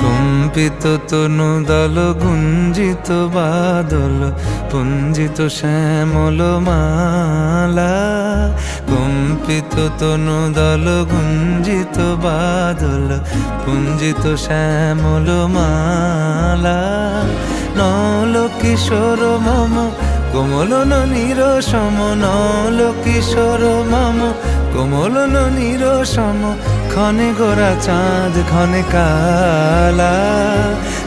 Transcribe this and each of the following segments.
কম্পিত তনু দল, গুঞ্জিত বাদল, পুঞ্জিত শ্যামল মালা। কম্পিত তনু দল, গুঞ্জিত বাদল, পুঞ্জিত শ্যামল মালা। নল কিশোর মম কোমল নীর সম নল কিশোর মম। কোমল নীর সম ক্ষণে গোরা চাঁদ, ক্ষণে কালা।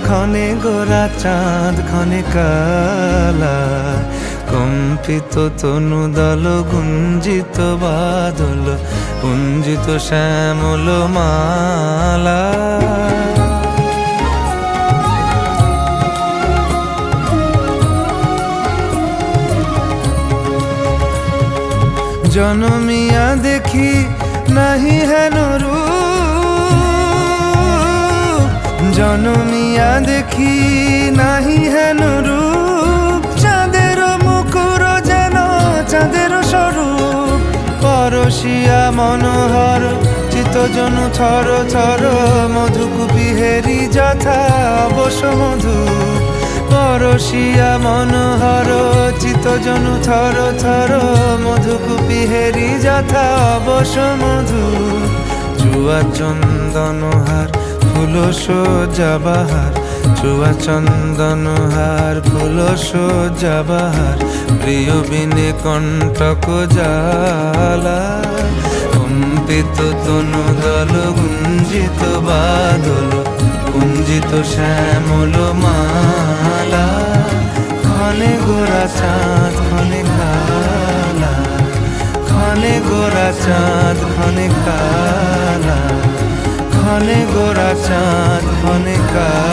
ক্ষণে গোরা চাঁদ, ক্ষণে কালা। কম্পিত তনু দল, গুঞ্জিত বাদল, পুঞ্জিত শ্যামল মালা। জনমিয়া দেখি নাহি হেন রূপ। জনমিয়া দেখি নাহি হেন রূপ। চাঁদের মুকুর যেন চাঁদের স্বরূপ। পরশিয়া মনোহর চিতজনু থর থর, মধুকুপি হেরি যথা অবশ মধু। পরশিয়া মনোহর চিতজনু থর থর মধুকুপি হেরি যথা অবশ মধু। চুয়া চন্দনহার ফুল সজাবাহার চুয়া চন্দনহার ফুল সজাবাহার প্রিয় বিনে কণ্টক জালা। কম্পিত তনু দল গুঞ্জিত বাদল। কুঞ্জিত শ্যামল মালা। ক্ষণে গোরা চাঁদ গোরা চাঁদ ক্ষণে কালা। ক্ষণে গোরা চাঁদ ক্ষণে কালা।